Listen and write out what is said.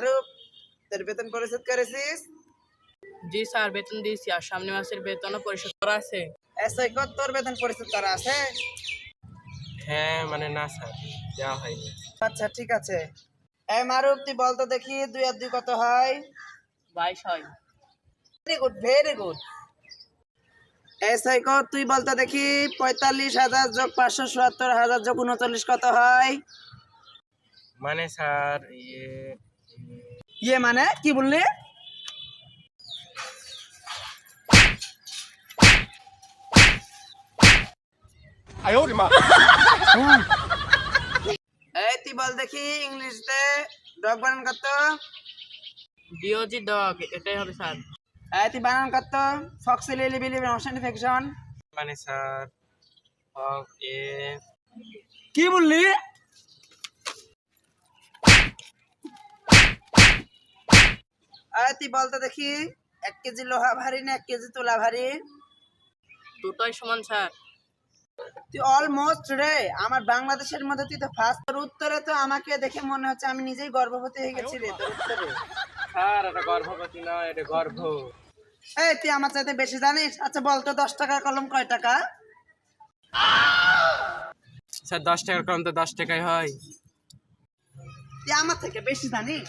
মারুফ তোর বেতন পরিশোধ করেছিস জি স্যার বেতন দিয়েছি আর সামনে মাসের বেতনও পরিশোধ করা আছে। তোর বেতন পরিশোধ করা আছে হ্যাঁ মানে না স্যার দেওয়া হয়নি। আচ্ছা ঠিক আছে। এই মারুফ তুই বলতো দেখি দুই আর দুই কত হয়? বাইশ হয়। Very good very good SI কর তুই বলতো দেখি পঁয়তাল্লিশ হাজার যোগ পাঁচশো চুয়াত্তর হাজার যোগ উনচল্লিশ কত হয়? মানে স্যার ইয়ে ইয়ে মানে কি বললি? এই তুই বল দেখি ইংলিশে ডগ বানান কত? ডিওজি ডগ এটাই হবে স্যার। এই তুই বানান কত? Foxy lily billy motion infection মানে স্যার কি বললি? তুই বলতো দেখি এক কেজি লোহা ভারী না এক কেজি তুলা ভারী? দুটোই সমান স্যার। তুই অলমোস্ট রে আমার বাংলাদেশের মধ্যে তুই তো ফার্স্ট তোর উত্তরে তো আমাকে দেখে মনে হচ্ছে আমি নিজেই গর্ভবতী হয়ে গেছি রে তোর উত্তরে। স্যার এটা গর্ভবতী নয় এটা গর্ভ। এই তুই আমার চাইতে বেশি জানিস? আচ্ছা বলতো দশ টাকার কলম কয় টাকা? স্যার দশ টাকার কলম তো দশ টাকায় হয়। তুই আমার থেকে বেশি জানিস?